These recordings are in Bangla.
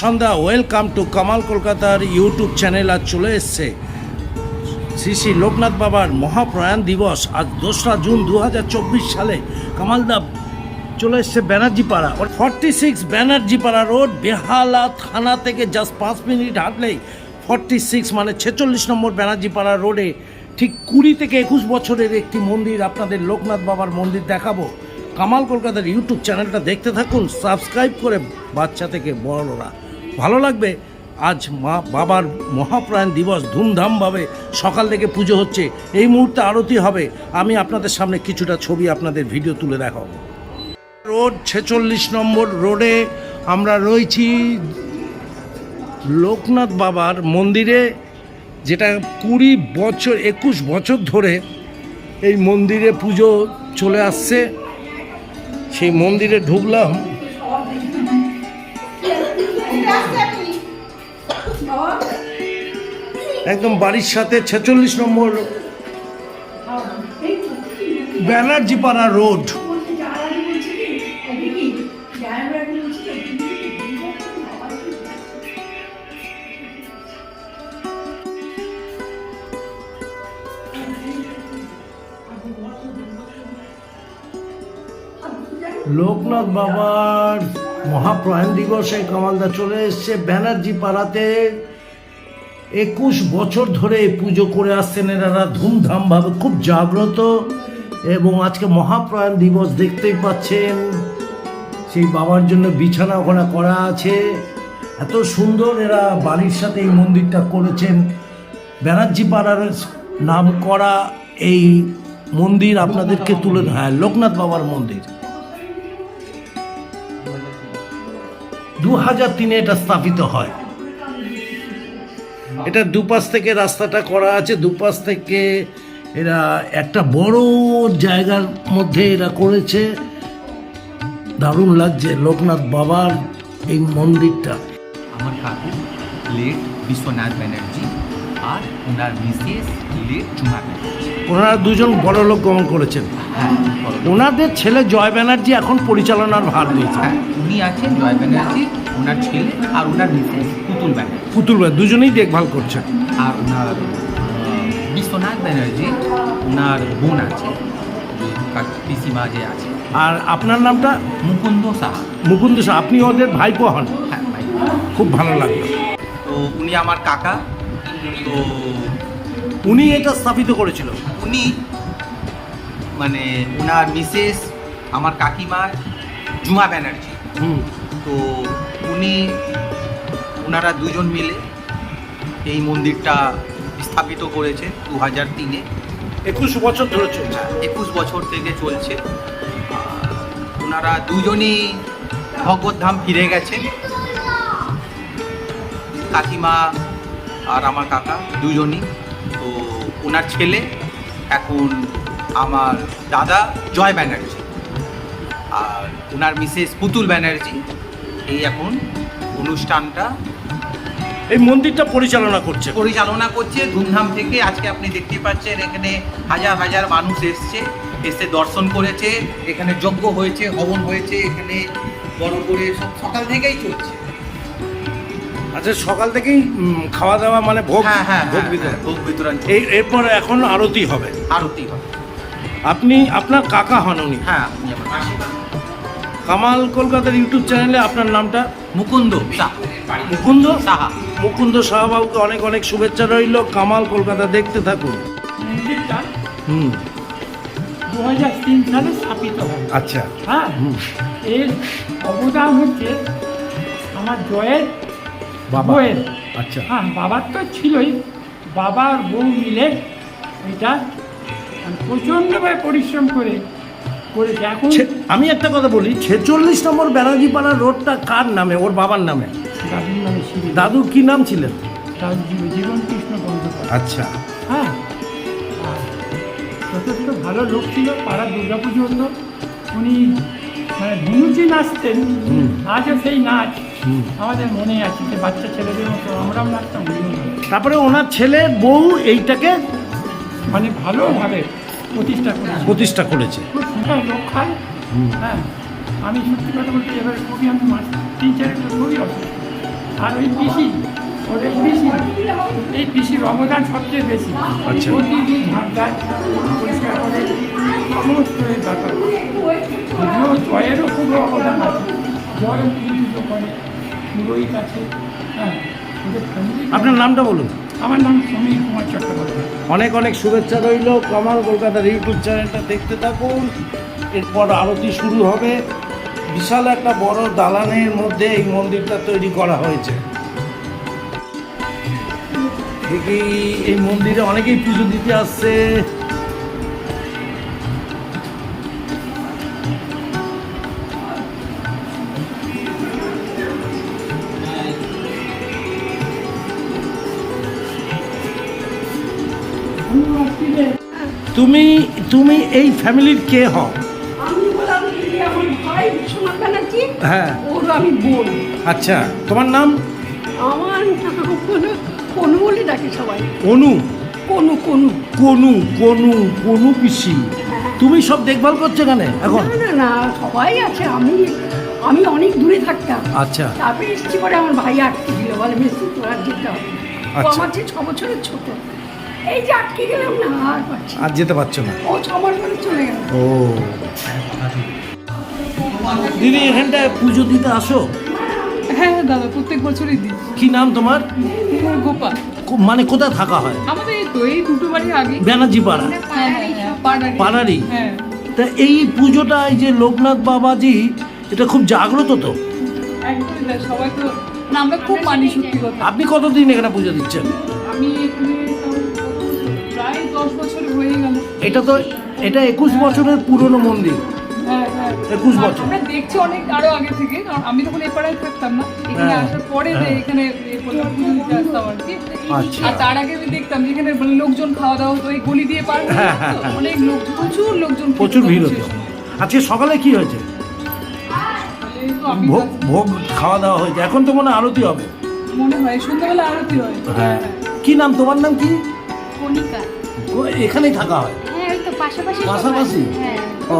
সন্ধ্যা ওয়েলকাম টু কামাল কলকাতার ইউটিউব চ্যানেল আজ চলে এসছে। শ্রী শ্রী লোকনাথ বাবার মহাপ্রয়াণ দিবস আজ দোসরা জুন দু হাজার চব্বিশ সালে কামালদা চলে এসছে ব্যানার্জি পাড়া ফর্টি সিক্স ব্যানার্জি পাড়া রোড, বেহালা থানা থেকে জাস্ট পাঁচ মিনিট হাঁটলেই ফর্টি সিক্স মানে ছেচল্লিশ নম্বর ব্যানার্জি পাড়া রোডে ঠিক কুড়ি থেকে একুশ বছরের একটি মন্দির আপনাদের লোকনাথ বাবার মন্দির দেখাবো। কামাল কলকাতার ইউটিউব চ্যানেলটা দেখতে থাকুন, সাবস্ক্রাইব করে বাচ্চা থেকে বড়রা। ভালো লাগবে? আজ মা বাবার মহাপ্রাণ দিবস ধুমধামভাবে সকাল থেকে পুজো হচ্ছে। এই মুহূর্তে আরতি হবে। আমি আপনাদের সামনে কিছুটা ছবি আপনাদের ভিডিও তুলে দেখাবো। রোড ছেচল্লিশ নম্বর রোডে আমরা রয়েছি লোকনাথ বাবার মন্দিরে, যেটা কুড়ি বছর, একুশ বছর ধরে এই মন্দিরে পুজো চলে আসছে। সেই মন্দিরে ঢুকলাম। একদম বাড়ির সাথে ছেচল্লিশ নম্বর ব্যানার্জিপাড়া রোড। লোকনাথ বাবার মহাপ্রয়াণ দিবসে কামালদা চলে এসছে ব্যানার্জি পাড়াতে। একুশ বছর ধরে পুজো করে আসছেন এনারা, ধুমধামভাবে খুব জাগ্রত এবং আজকে মহাপ্রয়াণ দিবস দেখতেই পাচ্ছেন। সেই বাবার জন্য বিছানা ওখানে করা আছে। এত সুন্দর এরা বাড়ির সাথে এই মন্দিরটা করেছেন। ব্যানার্জি পাড়ার নাম করা এই মন্দির আপনাদেরকে তুলে হ্যাঁ লোকনাথ বাবার মন্দির। দু হাজার তিনে এটা স্থাপিত হয়। এটা দুপাশ থেকে রাস্তাটা করা আছে, দুপাশ থেকে এরা একটা বড় জায়গার মধ্যে এরা করেছে। দারুণ লাগছে, লোকনাথ বাবার এই মন্দিরটা। আমার কাকু, লেট বিশ্বনাথ ব্যানার্জি। আর ওনার মিসেস লেট চুমা ব্যানার্জি ওনারা দুজন বড় লোক গমন করেছেন। হ্যাঁ ওনাদের ছেলে জয় ব্যানার্জি এখন পরিচালনার ভার নিয়েছে হ্যাঁ উনি আছেন জয় ব্যানার্জি ওনার ছেলে আর ওনার মিসেস পুতুল ব্যানার্জি। পুতুল ভাই দুজনেই দেখভাল করছেন। আর ওনার বিশ্বনাথ ব্যানার্জি ওনার বোন আছে পিসিমা যে আছে। আর আপনার নামটা? মুকুন্দ সাহা। মুকুন্দ শাহ আপনি ওদের ভাইপো হন। হ্যাঁ ভাই খুব ভালো লাগল। তো উনি আমার কাকা তো উনি এটা স্থাপিত করেছিল। উনি মানে ওনার মিসেস আমার কাকিমা জুমা ব্যানার্জি। হুম। তো উনি ওনারা দুজন মিলে এই মন্দিরটা স্থাপিত করেছে দু হাজার তিনে। একুশ বছর ধরে চলছে। একুশ বছর থেকে চলছে। ওনারা দুজনই ভগবত ফিরে গেছেন কাকিমা আর আমার কাকা দুজনই। তো ওনার ছেলে এখন আমার দাদা জয় ব্যানার্জি। আর ওনার মিসেস পুতুল ব্যানার্জি। এই এখন অনুষ্ঠানটা এই মন্দিরটা পরিচালনা করছে। পরিচালনা করছে। ধুমধাম থেকে আজকে আপনি দেখতে পাচ্ছেন এখানে হাজার হাজার মানুষ এসছে। এসে দর্শন করেছে। এখানে যজ্ঞ হয়েছে হবন হয়েছে। এখানে বড় করে সব সকাল থেকেই চলছে। আচ্ছা সকাল থেকেই খাওয়া দাওয়া মানে ভোগ হ্যাঁ হ্যাঁ ভোগ হ্যাঁ, বিতরণ। ভোগ বিতরণ। এই এরপর এখন আরতি হবে। আরতি হবে। আপনি আপনার কাকা হন উনি। হ্যাঁ আপনি আমার কামাল কলকাতার ইউটিউব চ্যানেলে আপনার নামটা? মুকুন্দ মুকুন্দ? সাহা মুকুন্দ সাহাবাবুকে অনেক অনেক শুভেচ্ছা রইল। কামাল কলকাতা দেখতে থাকুন। হুম। দু হাজার তিন সালে স্থাপিত হয়। আচ্ছা। হ্যাঁ এর অবদান হচ্ছে আমার জয়ের বউয়ের আচ্ছা। হ্যাঁ বাবার তো ছিলই। বাবার বউ মিলে এটা প্রচণ্ডভাবে পরিশ্রম করে করেছে। এখন আমি একটা কথা বলি ছেচল্লিশ নম্বর ব্যানার্জি পাড়া রোডটা কার নামে? ওর বাবার নামে। দাদুর নামে দাদুর কি নাম ছিলেন? দাদু জীবন কৃষ্ণ বন্দ্যোপাধ্যায়। আচ্ছা। হ্যাঁ। যথেষ্ট ভালো লোক ছিল পাড়া দুর্গা পুজো হতো উনি মানে ধুনুচি নাচতেন। আজও সেই নাচ। আমাদের মনে আছে যে বাচ্চা ছেলেদের মতো আমরাও নাচতাম তারপরে ওনার ছেলে বউ এইটাকে মানে ভালোভাবে প্রতিষ্ঠা করে প্রতিষ্ঠা করেছে। লোক খায় হ্যাঁ আমি সত্যি কথা বলতে এবারে খুবই আমি তিন চার খুবই আর ওই পিসি ওর এই পিসি এই পিসির অবদান সবচেয়ে বেশি। আচ্ছা। প্রতিদিন ঝাঁট দেয় পরিষ্কার করে সমস্ত এই ব্যাপার। যদিও জয়েরও খুব অবদান আছে। জয় করে। পুরোহিত আছে হ্যাঁ। ওদের আপনার নামটা বলুন। আমার নাম সমীর কুমার চট্টোপাধ্যায়। অনেক অনেক শুভেচ্ছা রইল। কামাল কলকাতার ইউটিউব চ্যানেলটা দেখতে থাকুন। এরপর আরতি শুরু হবে। বিশাল একটা বড় দালানের মধ্যে এই মন্দিরটা তৈরি করা হয়েছে। ঠিকই এই মন্দিরে অনেকেই পুজো দিতে আসছে। তুমি তুমি এই ফ্যামিলির কে হও? হ্যাঁ। আমি বোন। আচ্ছা তোমার নাম? আমার নাম হলো কনু বলে ডাকে সবাই। অনু কনু কনু। কনু কনু কনু পিসি। তুমি সব দেখভাল করছ এখানে এখন? না না সবাই আছে। আমি আমি অনেক দূরে থাকতাম। আচ্ছা। তারপরে এসেছি করে আমার ভাই আটকে দিল বলে মেসি তোর যেতে হবে। ও আচ্ছা। আমার চেয়ে ছ বছরের ছোট। এই যে আটকে গেলাম না আর পারছি আর যেতে পারছ না? ও ছ মাস চলে গেল। ও। দিদি এখানটায় পুজো দিতে আসো? হ্যাঁ হ্যাঁ দাদা প্রত্যেক বছরই দিই। কি নাম তোমার? গোপাল। মানে কোথায় থাকা হয়? আমাদের এই তো এই দুটো বাড়ি আগে ব্যানার্জি পাড়া। হ্যাঁ হ্যাঁ হ্যাঁ। হ্যাঁ। তা এই পুজোটা এই যে লোকনাথ বাবাজি এটা খুব জাগ্রত তো? সবাই তো আমরা খুব মানি সত্যি কথা। আপনি কতদিন এখানে পুজো দিচ্ছেন? আমি এখানে বছর হয়ে গেল। এটা তো এটা একুশ বছরের পুরনো মন্দির। হ্যাঁ হ্যাঁ। একুশ বছর। আমরা দেখছি অনেক আরও আগে থেকে কারণ আমি তখন এই থাকতাম না এখানে হ্যাঁ, আসার পরে হ্যাঁ। এখানে এ করলাম, পুজো দিতে আসতাম আর কি। আর তার আগে আমি দেখতাম যে লোকজন খাওয়া দাওয়া হতো এই গলি দিয়ে পার হতো হ্যাঁ, হ্যাঁ, তো, হ্যাঁ। অনেক লোক প্রচুর লোকজন প্রচুর ভিড় হতো। আজকে সকালে কি হয়েছে? আমি ভোগ ভোগ খাওয়া দাওয়া হয়েছে। এখন তো মনে হয় আরতি হবে। মনে হয় সন্ধ্যাবেলা আরতি হয় হ্যাঁ। কি নাম তোমার নাম কি? কণিকা। এখানেই থাকা হয়? হ্যাঁ ওই তো পাশাপাশি? হ্যাঁ। ও।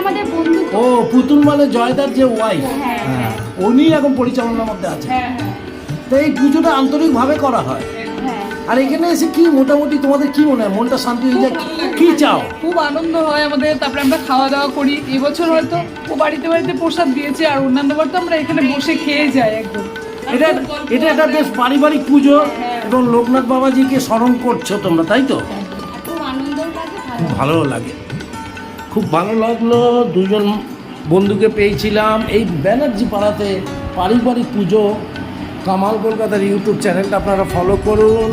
আমাদের বন্ধু। ও পুতুল মানে জয়দার যে ওয়াইফ হ্যাঁ, হ্যাঁ। উনি এখন পরিচালনার মধ্যে আছে তো এই পুজোটা আন্তরিকভাবে করা হয়? হ্যাঁ। আর এখানে এসে কি মোটামুটি তোমাদের কি মনে হয়? মনটা শান্তি হয়ে যায়। কি চাও? খুব আনন্দ হয় আমাদের। তারপরে আমরা খাওয়া দাওয়া করি। এবছর হয়তো ও বাড়িতে বাড়িতে প্রসাদ দিয়েছে আর অন্যান্য বার তো আমরা এখানে বসে খেয়ে যাই একদম। এটা এটা একটা বেশ পারিবারিক পুজো। হ্যাঁ। এবং লোকনাথ বাবাজিকে স্মরণ করছ তোমরা তাই তো? খুব লাগে ভালো খুব ভালো লাগে। খুব ভালো লাগল দুজন বন্ধুকে পেয়েছিলাম। এই ব্যানার্জি পাড়াতে পারিবারিক পুজো কামাল কলকাতার ইউটিউব চ্যানেলটা আপনারা ফলো করুন।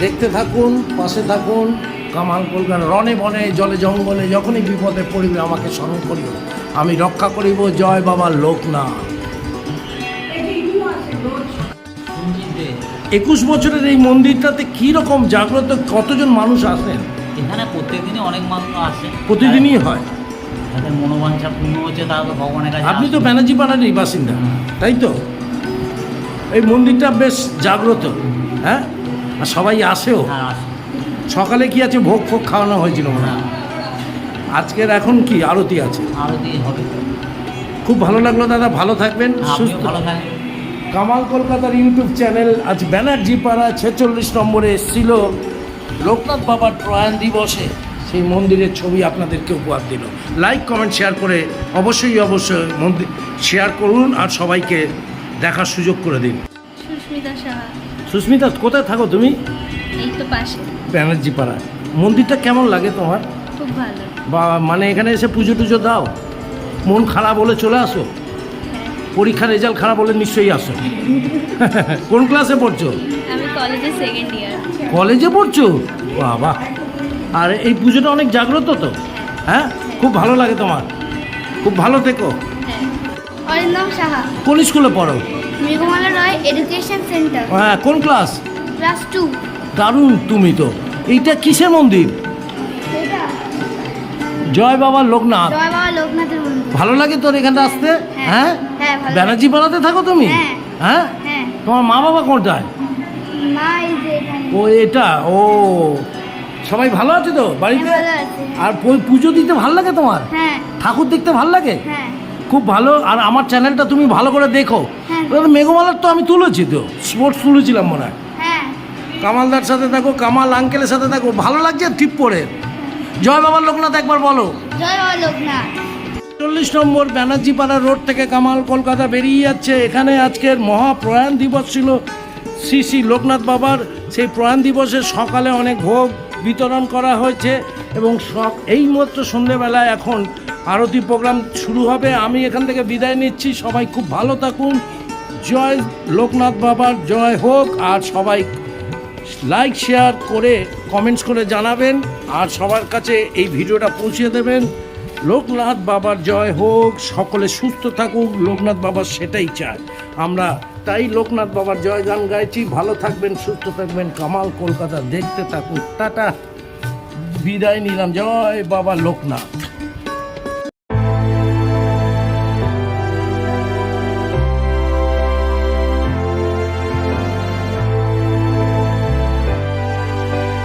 দেখতে থাকুন পাশে থাকুন। কামাল কলকাতা রনে বনে জলে জঙ্গলে যখনই বিপদে পড়িবে আমাকে স্মরণ করিও। আমি রক্ষা করিব জয় বাবার লোকনাথ। একুশ বছরের এই মন্দিরটাতে কি রকম জাগ্রত কতজন মানুষ আসেন? এখানে প্রত্যেকদিনই অনেক মানুষ আসে। প্রতিদিনই হয়। তাদের মনোবাঞ্ছা পূর্ণ হচ্ছে তারা তো ভগবানের কাছে আপনি তো ব্যানার্জি পাড়ারই বাসিন্দা তাই তো? এই মন্দিরটা বেশ জাগ্রত হ্যাঁ? আর সবাই আসেও। হ্যাঁ সকালে কি আছে ভোগ ফোগ খাওয়ানো হয়েছিল মনে হয়? হ্যাঁ। আজকের এখন কি আরতি আছে? আরতি হবে। খুব ভালো লাগল দাদা ভালো থাকবেন সুস্থ ভালো থাকবেন। কামাল কলকাতার ইউটিউব চ্যানেল আজ ব্যানার্জি পাড়া ছেচল্লিশ নম্বরে এসেছিল লোকনাথ বাবার প্রয়াণ দিবসে। সেই মন্দিরের ছবি আপনাদেরকে উপহার দিল। লাইক কমেন্ট শেয়ার করে অবশ্যই অবশ্যই মন্দির শেয়ার করুন আর সবাইকে দেখার সুযোগ করে দিন। সুস্মিতা সাহা। সুস্মিতা কোথায় থাকো তুমি? এই তো পাশে। ব্যানার্জি পাড়ায় মন্দিরটা কেমন লাগে তোমার? খুব ভালো। বা মানে এখানে এসে পুজো টুজো দাও? মন খারাপ হলে চলে আসো। পরীক্ষার রেজাল্ট খারাপ হলে নিশ্চয়ই আসো। কোন ক্লাসে পড়ছো? আমি কলেজে সেকেন্ড ইয়ার কলেজে পড়ছো? বাবা। আর এই পুজোটা অনেক জাগ্রত তো? হ্যাঁ? খুব ভালো লাগে তোমার। খুব ভালো থেকো। হ্যাঁ। অরিন্দম সাহা। কোন স্কুলে পড়ো? মৃগমালা রয় এডুকেশন সেন্টার হ্যাঁ কোন ক্লাস ক্লাস টু দারুণ তুমি তো। এইটা কিসের মন্দির? জয় বাবা লোকনাথ। জয় বাবা মন্দির ভালো লাগে তোর এখানটা আসতে? হ্যাঁ হ্যাঁ? ব্যানার্জি পাড়াতে থাকো তুমি? হ্যাঁ। হ্যাঁ? হ্যাঁ। তোমার মা বাবা কোনটায়? এখানে। ও এটা? ও সবাই ভালো আছে তো বাড়িতে? হ্যাঁ। আর পুজো দিতে ভালো লাগে তোমার? হ্যাঁ। ঠাকুর দেখতে ভালো লাগে? হ্যাঁ। খুব ভালো আর আমার চ্যানেলটা তুমি ভালো করে দেখো। হ্যাঁ। মেঘমালার তো আমি তুলেছি তো স্পোর্টস তুলেছিলাম মনে হয়। হ্যাঁ। কামালদার সাথে থাকো কামাল আঙ্কেলের সাথে থাকো ভালো লাগছে টিপ পরে। জয় বাবার লোকনাথ একবার বলো। জয় বাবা লোকনাথ। চল্লিশ নম্বর ব্যানার্জি পাড়া রোড থেকে কামাল কলকাতা বেরিয়ে যাচ্ছে। এখানে আজকের মহাপ্রয়াণ দিবস ছিল। শ্রী শ্রী লোকনাথ বাবার সেই প্রয়াণ দিবসের সকালে অনেক ভোগ বিতরণ করা হয়েছে এবং সব এইমাত্র সন্ধেবেলায় এখন আরতি প্রোগ্রাম শুরু হবে। আমি এখান থেকে বিদায় নিচ্ছি। সবাই খুব ভালো থাকুন। জয় লোকনাথ বাবার, জয় হোক। আর সবাই লাইক শেয়ার করে কমেন্টস করে জানাবেন। আর সবার কাছে এই ভিডিওটা পৌঁছে দেবেন। লোকনাথ বাবার জয় হোক, সকলে সুস্থ থাকুক, লোকনাথ বাবা সেটাই চায়। আমরা তাই লোকনাথ বাবার জয় গান গাইছি। ভালো থাকবেন, সুস্থ থাকবেন। কামাল কলকাতা দেখতে থাকুক। টাটা। বিদায় নিলাম। জয় বাবা লোকনাথ।